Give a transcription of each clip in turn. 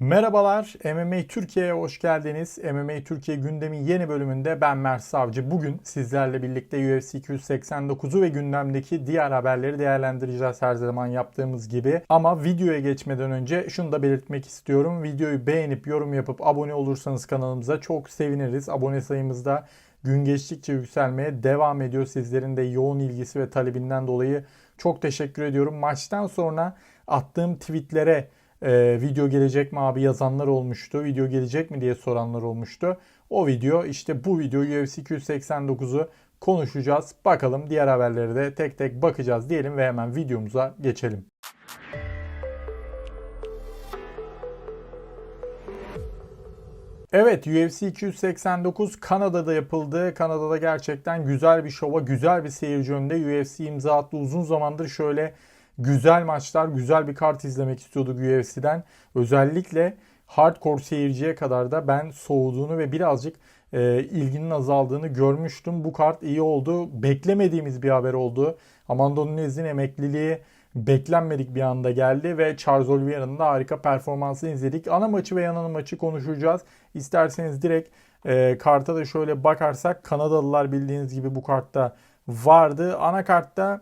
Merhabalar, MMA Türkiye'ye hoş geldiniz. MMA Türkiye gündemin yeni bölümünde ben Mert Savcı. Bugün sizlerle birlikte UFC 289'u ve gündemdeki diğer haberleri değerlendireceğiz her zaman yaptığımız gibi. Ama videoya geçmeden önce şunu da belirtmek istiyorum. Videoyu beğenip yorum yapıp abone olursanız kanalımıza çok seviniriz. Abone sayımızda gün geçtikçe yükselmeye devam ediyor. Sizlerin de yoğun ilgisi ve talebinden dolayı çok teşekkür ediyorum. Maçtan sonra attığım tweetlere e, video gelecek mi abi yazanlar olmuştu. Video gelecek mi diye soranlar olmuştu. O video işte bu video UFC 289'u konuşacağız. Bakalım diğer haberleri de tek tek bakacağız diyelim ve hemen videomuza geçelim. Evet UFC 289 Kanada'da yapıldı. Kanada'da gerçekten güzel bir şova, güzel bir seyirci önünde UFC imza attı. Uzun zamandır şöyle güzel maçlar, güzel bir kart izlemek istiyorduk UFC'den. Özellikle hardcore seyirciye kadar da ben soğuduğunu ve birazcık e, ilginin azaldığını görmüştüm. Bu kart iyi oldu. Beklemediğimiz bir haber oldu. Amanda Nunez'in emekliliği beklenmedik bir anda geldi ve Charles Oliveira'nın da harika performansını izledik. Ana maçı ve yanını maçı konuşacağız. İsterseniz direkt e, karta da şöyle bakarsak Kanadalılar bildiğiniz gibi bu kartta vardı. Ana kartta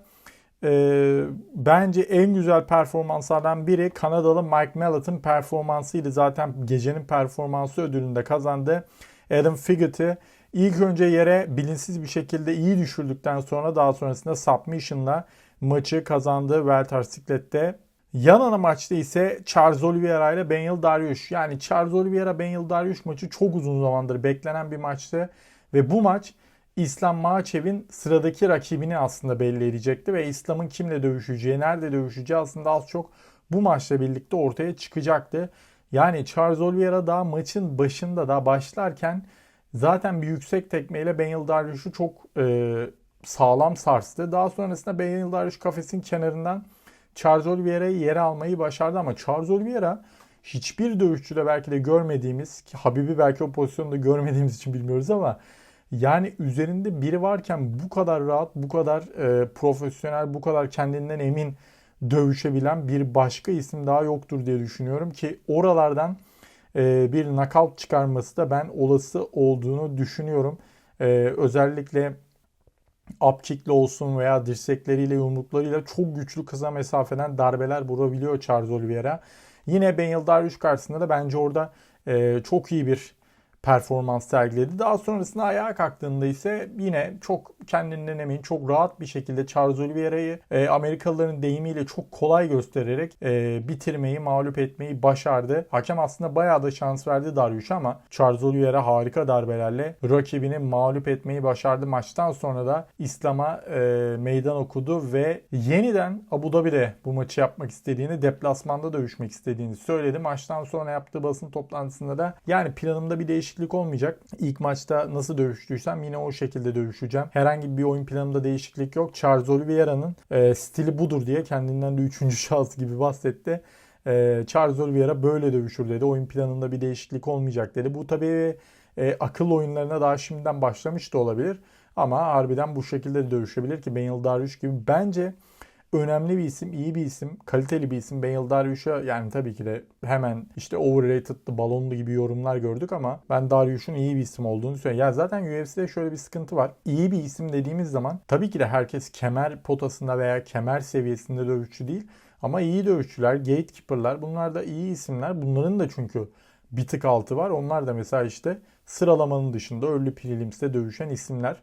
e, bence en güzel performanslardan biri Kanadalı Mike Mallett'ın performansıydı. Zaten gecenin performansı ödülünü de kazandı. Adam Figut'ı ilk önce yere bilinçsiz bir şekilde iyi düşürdükten sonra daha sonrasında submission'la maçı kazandı welter siklette. Yan ana maçta ise Charles Oliveira ile Benyil Dariush. Yani Charles Oliveira Benyil Dariush maçı çok uzun zamandır beklenen bir maçtı. Ve bu maç İslam Maçev'in sıradaki rakibini aslında belli edecekti ve İslam'ın kimle dövüşeceği, nerede dövüşeceği aslında az çok bu maçla birlikte ortaya çıkacaktı. Yani Charles Oliveira daha maçın başında da başlarken zaten bir yüksek tekmeyle Benyil Dariush'u çok e, sağlam sarstı. Daha sonrasında Benyil Dariush kafesin kenarından Charles Oliveira'yı yere almayı başardı ama Charles Oliveira hiçbir dövüşçüde belki de görmediğimiz ki Habib'i belki o pozisyonda görmediğimiz için bilmiyoruz ama yani üzerinde biri varken bu kadar rahat, bu kadar e, profesyonel, bu kadar kendinden emin dövüşebilen bir başka isim daha yoktur diye düşünüyorum ki oralardan e, bir knockout çıkarması da ben olası olduğunu düşünüyorum. E, özellikle upkick'le olsun veya dirsekleriyle yumruklarıyla çok güçlü kısa mesafeden darbeler vurabiliyor Charles Oliveira. Yine Benyil Dariush karşısında da bence orada e, çok iyi bir performans sergiledi. Daha sonrasında ayağa kalktığında ise yine çok kendinden emin, çok rahat bir şekilde Charles Oliveira'yı e, Amerikalıların deyimiyle çok kolay göstererek e, bitirmeyi, mağlup etmeyi başardı. Hakem aslında bayağı da şans verdi Dariush'a ama Charles Oliveira harika darbelerle rakibini mağlup etmeyi başardı. Maçtan sonra da İslam'a e, meydan okudu ve yeniden Abu Dhabi'de bu maçı yapmak istediğini, deplasmanda dövüşmek istediğini söyledi. Maçtan sonra yaptığı basın toplantısında da yani planımda bir değişiklik değişiklik olmayacak. İlk maçta nasıl dövüştüysem yine o şekilde dövüşeceğim. Herhangi bir oyun planımda değişiklik yok. Charles Oliveira'nın e, stili budur diye kendinden de üçüncü şahıs gibi bahsetti. E, Charles Oliveira böyle dövüşür dedi. Oyun planında bir değişiklik olmayacak dedi. Bu tabii e, akıl oyunlarına daha şimdiden başlamış da olabilir. Ama harbiden bu şekilde de dövüşebilir ki Benyil Dariush gibi bence önemli bir isim, iyi bir isim, kaliteli bir isim. Bale Dariush'a yani tabii ki de hemen işte overrated'lı, balonlu gibi yorumlar gördük ama ben Dariush'un iyi bir isim olduğunu söylüyorum. Ya zaten UFC'de şöyle bir sıkıntı var. İyi bir isim dediğimiz zaman tabii ki de herkes kemer potasında veya kemer seviyesinde dövüşçü değil. Ama iyi dövüşçüler, gatekeeper'lar bunlar da iyi isimler. Bunların da çünkü bir tık altı var. Onlar da mesela işte sıralamanın dışında ölü prelims'te dövüşen isimler.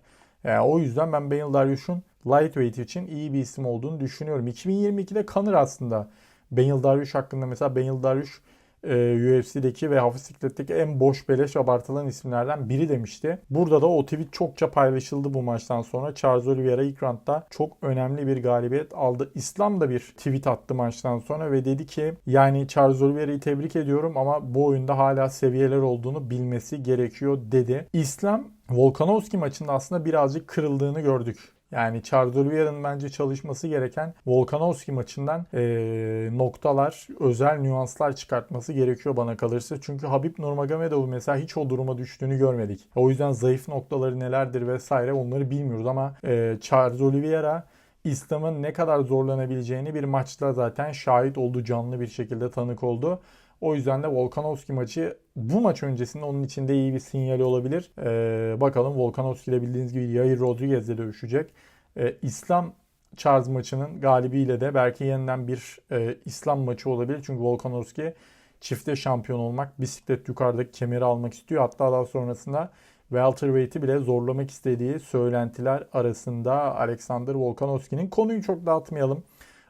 Yani o yüzden ben Benyil Dariush'un lightweight için iyi bir isim olduğunu düşünüyorum. 2022'de Conor aslında Benyil Dariush hakkında mesela Benyil Dariush e, UFC'deki ve hafif sikletteki en boş beleş abartılan isimlerden biri demişti. Burada da o tweet çokça paylaşıldı bu maçtan sonra. Charles Oliveira ilk roundda çok önemli bir galibiyet aldı. İslam da bir tweet attı maçtan sonra ve dedi ki yani Charles Oliveira'yı tebrik ediyorum ama bu oyunda hala seviyeler olduğunu bilmesi gerekiyor dedi. İslam Volkanovski maçında aslında birazcık kırıldığını gördük. Yani Oliveira'nın bence çalışması gereken Volkanovski maçından e, noktalar, özel nüanslar çıkartması gerekiyor bana kalırsa. Çünkü Habib Nurmagomedov mesela hiç o duruma düştüğünü görmedik. O yüzden zayıf noktaları nelerdir vesaire onları bilmiyoruz ama e, Oliveira İslam'ın ne kadar zorlanabileceğini bir maçta zaten şahit oldu, canlı bir şekilde tanık oldu. O yüzden de Volkanovski maçı bu maç öncesinde onun içinde iyi bir sinyali olabilir. Ee, bakalım Volkanovski ile bildiğiniz gibi Yair Rodriguez ile dövüşecek. Ee, İslam Charles maçının galibiyle de belki yeniden bir e, İslam maçı olabilir. Çünkü Volkanovski çifte şampiyon olmak, bisiklet yukarıdaki kemeri almak istiyor. Hatta daha sonrasında welterweight'i bile zorlamak istediği söylentiler arasında Alexander Volkanovski'nin. Konuyu çok dağıtmayalım.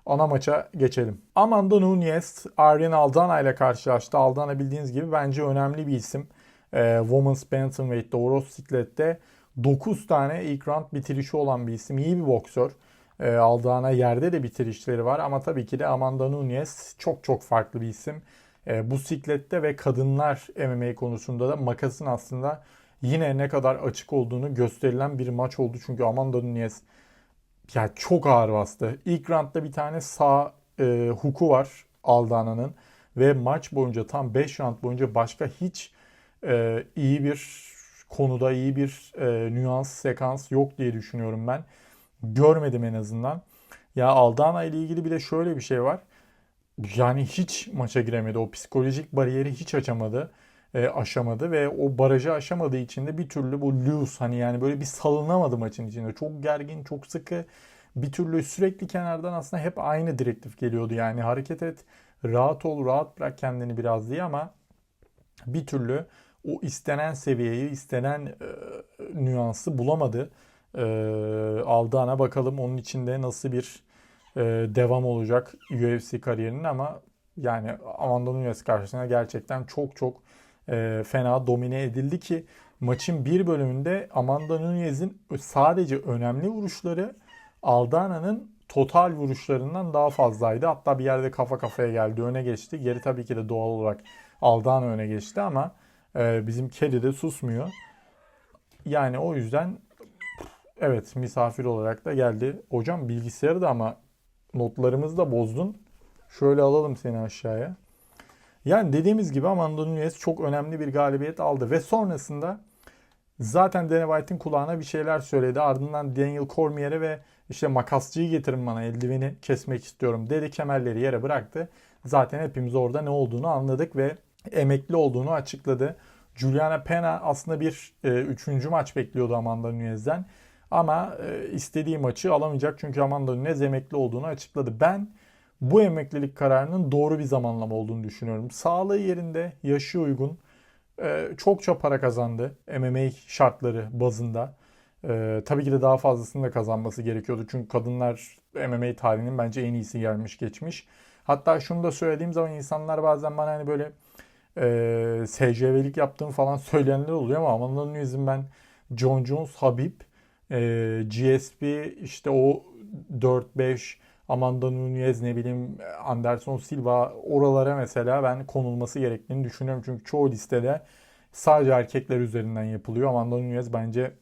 Ana maça geçelim. Amanda Nunes, Ariane Aldana ile karşılaştı. Aldana bildiğiniz gibi bence önemli bir isim. Ee, Women's Bantamweight'te, Oros Siklet'te 9 tane ilk round bitirişi olan bir isim. İyi bir boksör. Ee, Aldana yerde de bitirişleri var ama tabii ki de Amanda Nunes çok çok farklı bir isim. Ee, bu siklette ve kadınlar MMA konusunda da makasın aslında yine ne kadar açık olduğunu gösterilen bir maç oldu. Çünkü Amanda Nunes ya çok ağır bastı. İlk roundda bir tane sağ e, huku var Aldana'nın ve maç boyunca tam 5 round boyunca başka hiç e, iyi bir konuda iyi bir e, nüans sekans yok diye düşünüyorum ben. Görmedim en azından. Ya Aldana ile ilgili bir de şöyle bir şey var. Yani hiç maça giremedi. O psikolojik bariyeri hiç açamadı. E, aşamadı ve o barajı aşamadığı için de bir türlü bu loose hani yani böyle bir salınamadı maçın içinde. Çok gergin, çok sıkı. Bir türlü sürekli kenardan aslında hep aynı direktif geliyordu. Yani hareket et, rahat ol, rahat bırak kendini biraz diye ama bir türlü o istenen seviyeyi, istenen e, nüansı bulamadı. E, Aldana bakalım onun içinde nasıl bir e, devam olacak UFC kariyerinin ama yani Amanda Nunes karşısında gerçekten çok çok e, fena domine edildi ki maçın bir bölümünde Amanda Nunes'in sadece önemli vuruşları Aldana'nın total vuruşlarından daha fazlaydı. Hatta bir yerde kafa kafaya geldi, öne geçti. Geri tabii ki de doğal olarak Aldana öne geçti ama e, bizim kedi de susmuyor. Yani o yüzden evet misafir olarak da geldi. Hocam bilgisayarı da ama notlarımızı da bozdun. Şöyle alalım seni aşağıya. Yani dediğimiz gibi Amanda Nunes çok önemli bir galibiyet aldı ve sonrasında zaten Dana White'in kulağına bir şeyler söyledi. Ardından Daniel Cormier'e ve işte makasçıyı getirin bana eldiveni kesmek istiyorum dedi. Kemerleri yere bıraktı. Zaten hepimiz orada ne olduğunu anladık ve emekli olduğunu açıkladı. Juliana Pena aslında bir e, üçüncü maç bekliyordu Amanda Nunes'den. Ama e, istediği maçı alamayacak çünkü Amanda Nunes emekli olduğunu açıkladı. Ben bu emeklilik kararının doğru bir zamanlama olduğunu düşünüyorum. Sağlığı yerinde, yaşı uygun, e, çokça para kazandı MMA şartları bazında. E, tabii ki de daha fazlasını da kazanması gerekiyordu. Çünkü kadınlar MMA tarihinin bence en iyisi gelmiş geçmiş. Hatta şunu da söylediğim zaman insanlar bazen bana hani böyle e, SCV'lik yaptığım falan söyleyenler oluyor ama Amanda Nunes'in ben John Jones, Habib, e, GSP işte o 4-5 Amanda Nunes ne bileyim Anderson Silva oralara mesela ben konulması gerektiğini düşünüyorum. Çünkü çoğu listede sadece erkekler üzerinden yapılıyor. Amanda Nunes bence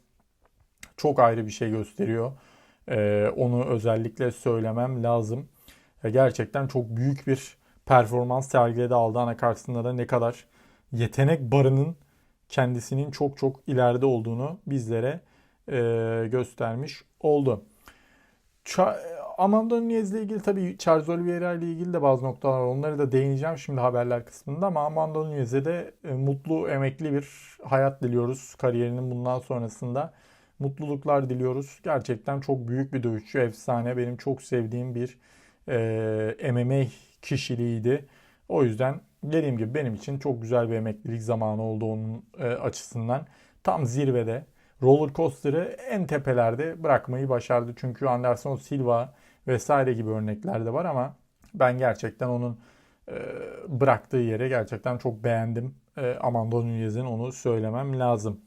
çok ayrı bir şey gösteriyor. Ee, onu özellikle söylemem lazım. Gerçekten çok büyük bir performans sergiledi Aldana karşısında da ne kadar yetenek barının kendisinin çok çok ileride olduğunu bizlere e, göstermiş oldu. Amanda Nunes ile ilgili tabii Charles Oliveira ile ilgili de bazı noktalar var. Onları da değineceğim şimdi haberler kısmında ama Amanda Nunes'e de mutlu, emekli bir hayat diliyoruz kariyerinin bundan sonrasında. Mutluluklar diliyoruz. Gerçekten çok büyük bir dövüşçü, efsane. Benim çok sevdiğim bir e, MMA kişiliğiydi. O yüzden dediğim gibi benim için çok güzel bir emeklilik zamanı oldu onun e, açısından. Tam zirvede roller coaster'ı en tepelerde bırakmayı başardı. Çünkü Anderson Silva vesaire gibi örnekler de var ama ben gerçekten onun e, bıraktığı yere gerçekten çok beğendim. E, Amanda Nunes'in onu söylemem lazım.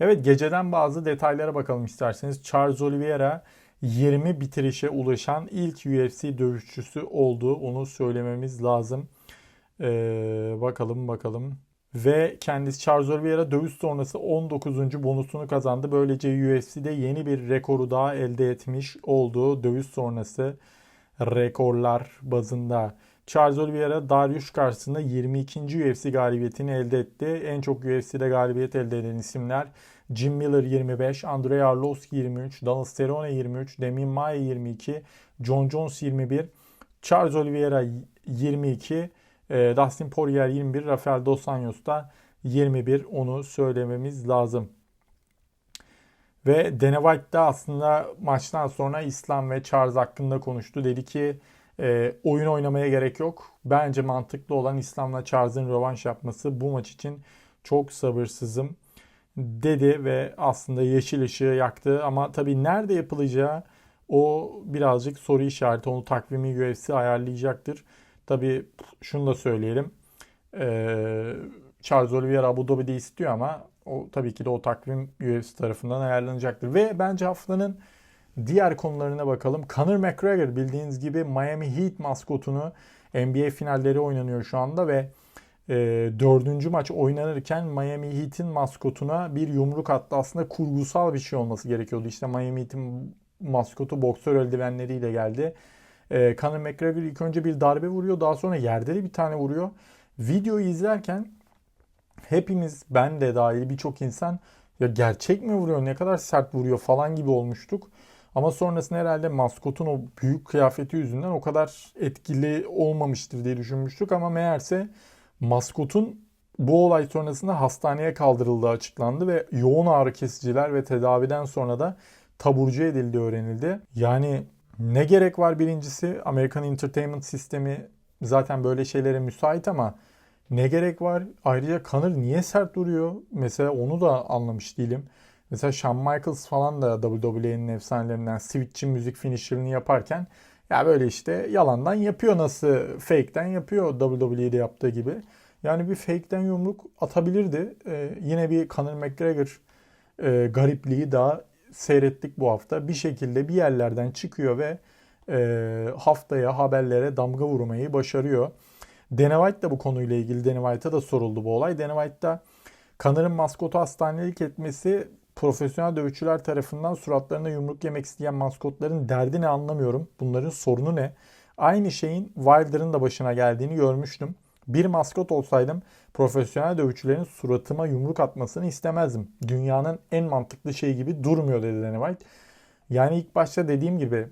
Evet geceden bazı detaylara bakalım isterseniz. Charles Oliveira 20 bitirişe ulaşan ilk UFC dövüşçüsü oldu. Onu söylememiz lazım. Ee, bakalım bakalım. Ve kendisi Charles Oliveira dövüş sonrası 19. bonusunu kazandı. Böylece UFC'de yeni bir rekoru daha elde etmiş olduğu dövüş sonrası rekorlar bazında. Charles Oliveira Darius karşısında 22. UFC galibiyetini elde etti. En çok UFC'de galibiyet elde eden isimler Jim Miller 25, Andrei Arlovski 23, Donald Cerrone 23, Demian Maia 22, John Jones 21, Charles Oliveira 22, E, Dustin Poirier 21, Rafael Dos Anjos da 21 onu söylememiz lazım. Ve Dana White da aslında maçtan sonra İslam ve Charles hakkında konuştu. Dedi ki e, oyun oynamaya gerek yok. Bence mantıklı olan İslam'la Charles'ın rövanş yapması. Bu maç için çok sabırsızım dedi ve aslında yeşil ışığı yaktı. Ama tabii nerede yapılacağı o birazcık soru işareti. Onu takvimi UFC ayarlayacaktır. Tabii şunu da söyleyelim. Ee, Charles Oliveira Abu Dhabi'de istiyor ama o tabii ki de o takvim UFC tarafından ayarlanacaktır. Ve bence haftanın diğer konularına bakalım. Conor McGregor bildiğiniz gibi Miami Heat maskotunu NBA finalleri oynanıyor şu anda ve e, dördüncü maç oynanırken Miami Heat'in maskotuna bir yumruk attı. Aslında kurgusal bir şey olması gerekiyordu. İşte Miami Heat'in maskotu boksör eldivenleriyle geldi. E, Conor McGregor ilk önce bir darbe vuruyor. Daha sonra yerde de bir tane vuruyor. Videoyu izlerken hepimiz ben de dahil birçok insan ya gerçek mi vuruyor ne kadar sert vuruyor falan gibi olmuştuk. Ama sonrasında herhalde maskotun o büyük kıyafeti yüzünden o kadar etkili olmamıştır diye düşünmüştük. Ama meğerse maskotun bu olay sonrasında hastaneye kaldırıldığı açıklandı ve yoğun ağrı kesiciler ve tedaviden sonra da taburcu edildiği öğrenildi. Yani ne gerek var birincisi Amerikan Entertainment sistemi zaten böyle şeylere müsait ama ne gerek var? Ayrıca Conor niye sert duruyor? Mesela onu da anlamış değilim. Mesela Shawn Michaels falan da WWE'nin efsanelerinden switch'in müzik finisher'ını yaparken ya böyle işte yalandan yapıyor nasıl fake'ten yapıyor WWE'de yaptığı gibi. Yani bir fake'ten yumruk atabilirdi. Ee, yine bir Conor McGregor e, garipliği daha seyrettik bu hafta. Bir şekilde bir yerlerden çıkıyor ve e, haftaya haberlere damga vurmayı başarıyor. Dana White da bu konuyla ilgili Dana White'a da soruldu bu olay. Dana White da Connor'ın maskotu hastanelik etmesi profesyonel dövüşçüler tarafından suratlarına yumruk yemek isteyen maskotların derdini anlamıyorum. Bunların sorunu ne? Aynı şeyin Wilder'ın da başına geldiğini görmüştüm. Bir maskot olsaydım profesyonel dövüşçülerin suratıma yumruk atmasını istemezdim. Dünyanın en mantıklı şey gibi durmuyor dedi Dana White. Yani ilk başta dediğim gibi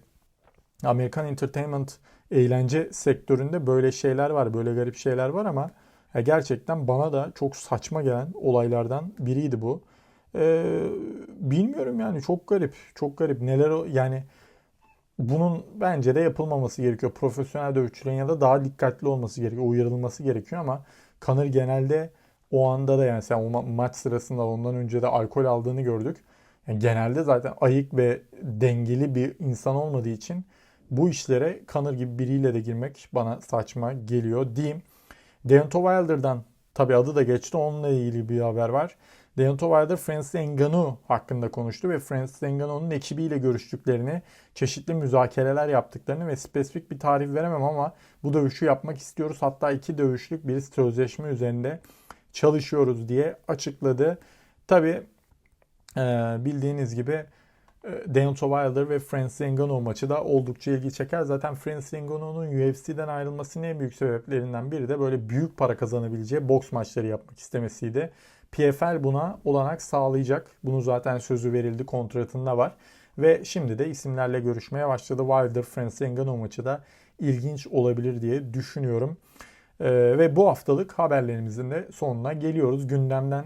Amerikan Entertainment eğlence sektöründe böyle şeyler var, böyle garip şeyler var ama ya gerçekten bana da çok saçma gelen olaylardan biriydi bu. Ee, bilmiyorum yani çok garip, çok garip. Neler yani bunun bence de yapılmaması gerekiyor. Profesyonel dövüşçülerin ya da daha dikkatli olması gerekiyor, uyarılması gerekiyor ama Kanır genelde o anda da yani sen ma- maç sırasında ondan önce de alkol aldığını gördük. Yani genelde zaten ayık ve dengeli bir insan olmadığı için bu işlere Kanır gibi biriyle de girmek bana saçma geliyor diyeyim. Deontay Wilder'dan tabi adı da geçti onunla ilgili bir haber var. Deontay Wilder Francis Ngannou hakkında konuştu ve Francis Ngannou'nun ekibiyle görüştüklerini, çeşitli müzakereler yaptıklarını ve spesifik bir tarih veremem ama bu dövüşü yapmak istiyoruz. Hatta iki dövüşlük bir sözleşme üzerinde çalışıyoruz diye açıkladı. Tabi bildiğiniz gibi Deontay Wilder ve Francis Ngannou maçı da oldukça ilgi çeker. Zaten Francis Ngannou'nun UFC'den ayrılmasının en büyük sebeplerinden biri de böyle büyük para kazanabileceği boks maçları yapmak istemesiydi. PFL buna olanak sağlayacak. Bunu zaten sözü verildi kontratında var. Ve şimdi de isimlerle görüşmeye başladı. Wilder Francis Ngannou maçı da ilginç olabilir diye düşünüyorum. Ee, ve bu haftalık haberlerimizin de sonuna geliyoruz. Gündemden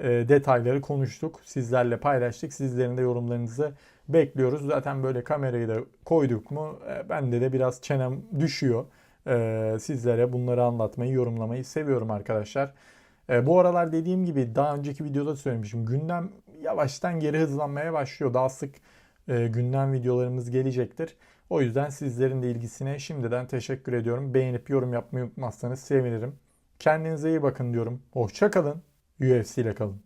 detayları konuştuk. Sizlerle paylaştık. Sizlerin de yorumlarınızı bekliyoruz. Zaten böyle kamerayı da koyduk mu e, bende de biraz çenem düşüyor. E, sizlere bunları anlatmayı, yorumlamayı seviyorum arkadaşlar. E, bu aralar dediğim gibi daha önceki videoda söylemişim. Gündem yavaştan geri hızlanmaya başlıyor. Daha sık e, gündem videolarımız gelecektir. O yüzden sizlerin de ilgisine şimdiden teşekkür ediyorum. Beğenip yorum yapmayı unutmazsanız sevinirim. Kendinize iyi bakın diyorum. Hoşça kalın. UFC ile kalın.